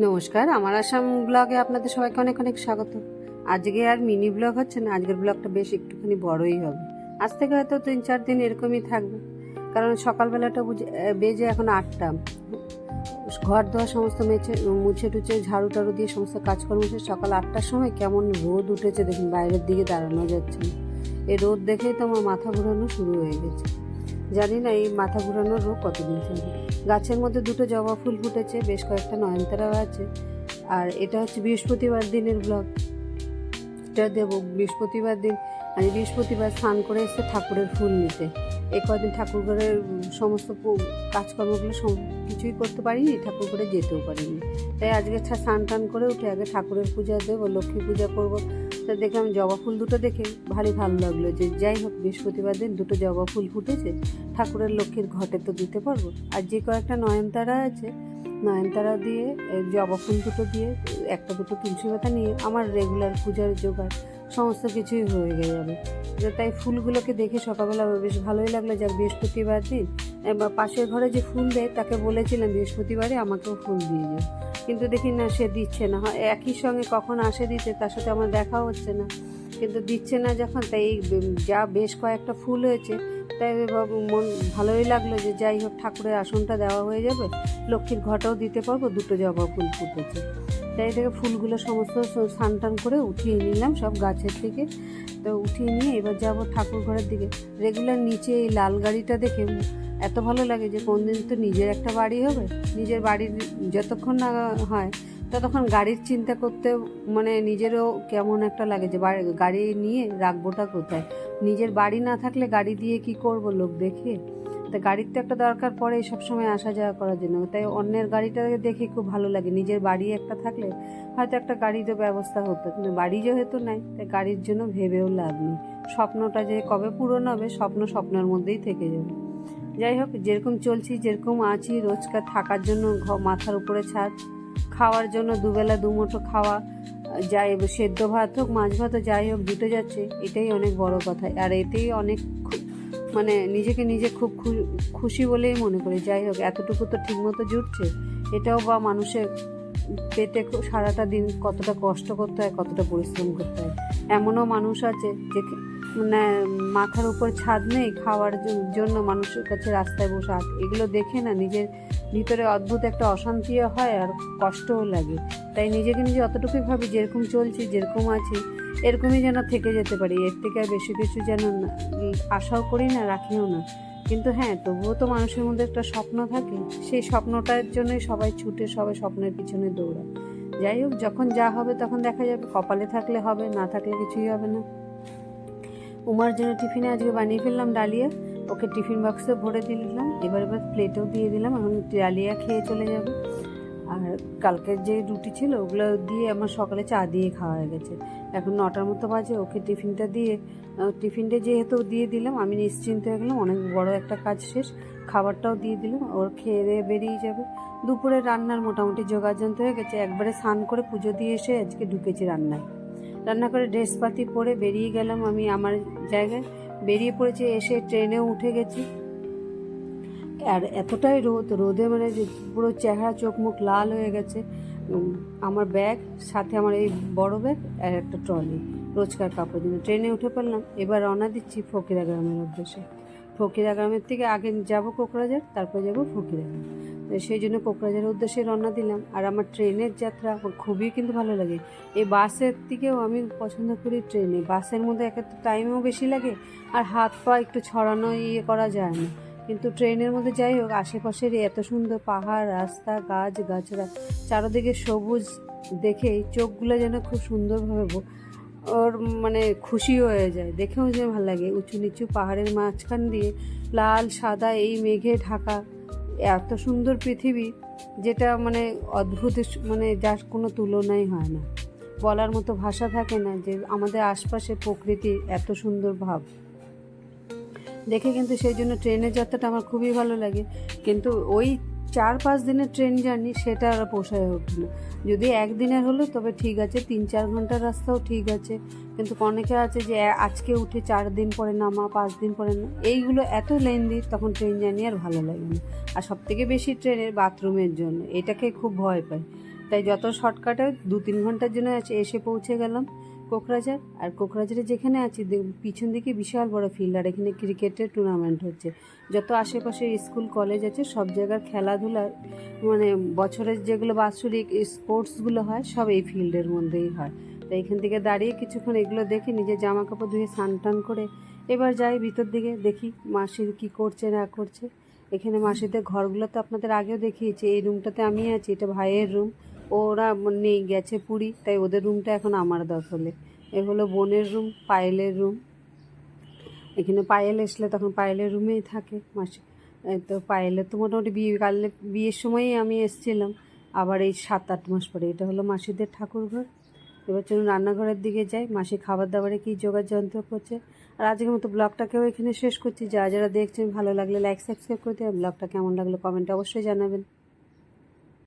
নমস্কার, আমার আসাম ব্লগে আপনাদের সবাইকে অনেক অনেক স্বাগত। আজকে আর মিনি ব্লগ হচ্ছে না, আজকের ব্লগটা বেশ একটুখানি বড়ই হবে। আজ থেকে হয়তো তিন চার দিন এরকমই থাকবে, কারণ সকালবেলাটা বুঝে বেজে এখন আটটা। ঘর দেওয়া সমস্ত মেছে, মুছে টুছে, ঝাড়ু টাড়ু দিয়ে সমস্ত কাজকর্ম শেষে সকাল আটটার সময় কেমন রোদ উঠেছে দেখুন, বাইরের দিকে দাঁড়ানো যাচ্ছে এই রোদ দেখেই তো আমার মাথা ঘোরানো শুরু হয়ে গেছে। জানি না এই মাথা ঘুরানোর রোগ কতদিন চলবে। গাছের মধ্যে দুটো জবা ফুল ফুটেছে, বেশ কয়েকটা নয়নতারাও আছে। আর এটা হচ্ছে বৃহস্পতিবার দিনের ব্লগ এটা দেবো বৃহস্পতিবার দিন, আমি বৃহস্পতিবার স্নান করে এসে ঠাকুরের ফুল নিতে। এই কদিন ঠাকুর ঘরের সমস্ত কাজকর্মগুলো কিছুই করতে পারিনি ঠাকুর ঘরে যেতেও পারিনি। তাই আজকে স্নান টান করে উঠে আগে ঠাকুরের পূজা দেবো, লক্ষ্মী পূজা করব। তা দেখলাম জবা ফুল দুটো দেখে ভারী ভালো লাগল যে, যাই হোক, বৃহস্পতিবার দিন দুটো জবা ফুল ফুটেছে, ঠাকুরের লক্ষ্মীর ঘটে তো দিতে পারব। আর যে কয়েকটা নয়নতারা আছে, নয়নতারা দিয়ে জবা ফুল দুটো দিয়ে, একটা দুটো তুলসী পাতা নিয়ে আমার রেগুলার পূজার জোগাড়। সমস্ত কিছুই হয়ে যাবে যে তাই ফুলগুলোকে দেখে সকালবেলা বেশ ভালোই লাগল যাক বৃহস্পতিবার দিন পাশের ঘরে যে ফুল দেয় তাকে বলেছিলাম বৃহস্পতিবারে আমাকেও ফুল দিয়ে যাও কিন্তু দেখি না, সে দিচ্ছে না। হয়, একই সঙ্গে কখন আসে দিতে তার সাথে আমার দেখা হচ্ছে না। কিন্তু দিচ্ছে না যখন, তাই যা বেশ কয়েকটা ফুল হয়েছে, তাই মন ভালোই লাগল যে যাই হোক, ঠাকুরের আসনটা দেওয়া হয়ে যাবে, লক্ষ্মীর ঘটাও দিতে পারব, দুটো জবা ফুল ফুটেছে। তাই থেকে ফুলগুলো সমস্ত স্নান টান করে উঠিয়ে নিলাম, সব গাছের থেকে। তো উঠিয়ে নিয়ে এবার যাব ঠাকুর ঘরের দিকে। রেগুলার নিচে এই লাল গাড়িটা দেখে এত ভালো লাগে যে কোনদিন তো নিজের একটা বাড়ি হবে। নিজের বাড়ির যতক্ষণ না হয়, ততক্ষণ গাড়ির চিন্তা করতে মানে নিজেরও কেমন একটা লাগে যে গাড়ি নিয়ে রাখবোটা কোথায়? নিজের বাড়ি না থাকলে গাড়ি দিয়ে কি করব লোক দেখে তা গাড়ির তো একটা দরকার পড়ে সব সময় আসা যাওয়া করার জন্য। তাই অন্যের গাড়িটা দেখে খুব ভালো লাগে। নিজের বাড়ি একটা থাকলে হয়তো একটা গাড়িরও ব্যবস্থা হতো, কিন্তু বাড়ি যেহেতু নাই, তাই গাড়ির জন্য ভেবেও লাভ নেই। স্বপ্নটা যে কবে পূরণ হবে, স্বপ্ন স্বপ্নের মধ্যেই থেকে যাবে। যাই হোক, যেরকম চলছি, যেরকম আছি, রোজকার থাকার জন্য মাথার উপরে ছাদ, খাওয়ার জন্য দুবেলা দুমুঠো খাওয়া, যাই সেদ্ধ ভাত হোক, মাছ ভাত যাই হোক জুটে যাচ্ছে, এটাই অনেক বড় কথা। আর এতেই অনেক মানে নিজেকে নিজে খুব খুশি বলেই মনে করি। যাই হোক, এতটুকু তো ঠিকমতো জুটছে। এটাও বা মানুষের পেতে সারাটা দিন কতটা কষ্ট করতে হয়, কতটা পরিশ্রম করতে হয়। এমনও মানুষ আছে যে মানে মাথার উপর ছাদ নেই, খাওয়ার জন্য মানুষের কাছে রাস্তায় বসে আট এগুলো দেখে না নিজের ভিতরে অদ্ভুত একটা অশান্তিও হয় আর কষ্টও লাগে। তাই নিজেকে নিজে অতটুকুই ভাবি যেরকম চলছি, যেরকম আছি, এরকমই যেন থেকে যেতে পারি। এর থেকে আর বেশি কিছু যেন আশাও করি না, রাখিও না। কিন্তু হ্যাঁ তবুও তো মানুষের মধ্যে একটা স্বপ্ন থাকে। সেই স্বপ্নটার জন্যই সবাই ছুটে, সবাই স্বপ্নের পিছনে দৌড়ায়। যাই হোক, যখন যা হবে তখন দেখা যাবে, কপালে থাকলে হবে, না থাকলে কিছুই হবে না। উমার জন্য টিফিনে আজকে বানিয়ে ফেললাম ডালিয়া। ওকে টিফিন বক্সে ভরে দিলাম। এবার এবার প্লেটেও দিয়ে দিলাম। এখন ডালিয়া খেয়ে চলে যাবে। আর কালকের যে রুটি ছিল, ওগুলো দিয়ে আমার সকালে চা দিয়ে খাওয়া হয়ে গেছে। এখন নটার মতো বাজে, ওকে টিফিনটা দিয়ে টিফিনটা যেহেতু দিয়ে দিলাম, আমি নিশ্চিন্ত হয়ে গেলাম, অনেক বড় একটা কাজ শেষ। খাবারটাও দিয়ে দিলাম, ওর খেয়ে দিয়ে বেরিয়ে যাবে। দুপুরে রান্নার মোটামুটি যোগাযন্ত্র হয়ে গেছে। একবারে স্নান করে পুজো দিয়ে এসে আজকে ঢুকেছি রান্নায়। রান্না করে ড্রেসপাতি পরে বেরিয়ে গেলাম আমি আমার জায়গায়। বেরিয়ে পড়েছি, এসে ট্রেনেও উঠে গেছি। আর এতটাই রোদ, রোদে মানে পুরো চেহারা, চোখ মুখ লাল হয়ে গেছে। আমার ব্যাগ, সাথে আমার এই বড় ব্যাগ আর একটা ট্রলি, রোজকার কাপড় জন্য ট্রেনে উঠে পড়লাম, এবার রওনা দিচ্ছি ফকিরা গ্রামের উদ্দেশ্যে। ফকিরা গ্রামের থেকে আগে যাব কোকরাঝার তারপর যাব ফকিরা গ্রাম। সেই জন্য কোকরাঝারের উদ্দেশ্যে রওনা দিলাম। আর আমার ট্রেনের যাত্রা আমার খুবই কিন্তু ভালো লাগে। এই বাসের থেকেও আমি পছন্দ করি ট্রেনে। বাসের মধ্যে একে তো টাইমও বেশি লাগে আর হাত পা একটু ছড়ানো ইয়ে করা যায় না। কিন্তু ট্রেনের মধ্যে যাই হোক, আশেপাশের এত সুন্দর পাহাড়, রাস্তা, গাছ গাছরা চারোদিকে সবুজ দেখে চোখগুলো যেন খুব সুন্দরভাবে ওর মানে খুশি হয়ে যায়। দেখেও যে ভালো লাগে। উঁচু নিচু পাহাড়ের মাঝখান দিয়ে লাল, সাদা এই মেঘে ঢাকা এত সুন্দর পৃথিবী, যেটা মানে অদ্ভুত মানে যার কোনো তুলনাই হয় না। বলার মতো ভাষা থাকে না যে আমাদের আশপাশে প্রকৃতির এত সুন্দর ভাব। দেখে কিন্তু সেই জন্য ট্রেনের যাত্রাটা আমার খুবই ভালো লাগে। কিন্তু ওই চার পাঁচ দিনের ট্রেন জার্নি সেটা আর পোষায় ওঠে না। যদি একদিনের হলো, তবে ঠিক আছে, তিন চার ঘণ্টার রাস্তাও ঠিক আছে। কিন্তু অনেকে আছে যে আজকে উঠে চার দিন পরে নামা, পাঁচ দিন পরে না, এইগুলো এত লেন্দি, তখন ট্রেন জার্নি আর ভালো লাগে না। আর সব থেকে বেশি ট্রেনের বাথরুমের জন্য, এটাকে খুব ভয় পাই তাই যত শর্টকাটে দু তিন ঘণ্টার জন্য এসে পৌঁছে গেলাম। কোকরাঝার, আর কোকরাঝারে যেখানে আছি পিছন দিকে বিশাল বড় ফিল্ড আর এখানে ক্রিকেটের টুর্নামেন্ট হচ্ছে। যত আশেপাশে স্কুল কলেজ আছে, সব জায়গার খেলাধুলা মানে বছরের যেগুলো বাৎসরিক স্পোর্টসগুলো হয়, সব এই ফিল্ডের মধ্যেই হয়। তো এখান থেকে দাঁড়িয়ে কিছুক্ষণ এগুলো দেখে নিজের জামা কাপড় ধুয়ে স্নান টান করে এবার যাই ভিতর দিকে, দেখি মাসির কি করছে, না করছে। এখানে মাসিদের ঘরগুলো তো আপনাদের আগেও দেখিয়েছি, এই রুমটাতে আমি আছি, এটা ভাইয়ের রুম ওরা নেই গেছে পুরী, তাই ওদের রুমটা এখন আমার দখলে। এ হলো বোনের রুম পায়েলের রুম এখানে পায়েল আসলে তখন পায়েলের রুমেই থাকে মাসি। তো পায়েলের তো মোটামুটি বিয়ে কালে বিয়ের সময়ই আমি এসেছিলাম। আবার এই সাত আট মাস পরে, এটা হলো মাসিদের ঠাকুর ঘর এবার চলুন রান্নাঘরের দিকে যাই। মাসি খাবার দাবারে কী জোগাড় যন্ত্র করছে? আর আজকের মতো ব্লগটাকেও এখানে শেষ করছি। যারা যারা দেখছেন, ভালো লাগলে লাইক সাবস্ক্রাইব করতে ব্লগটা কেমন লাগল কমেন্টে অবশ্যই জানাবেন।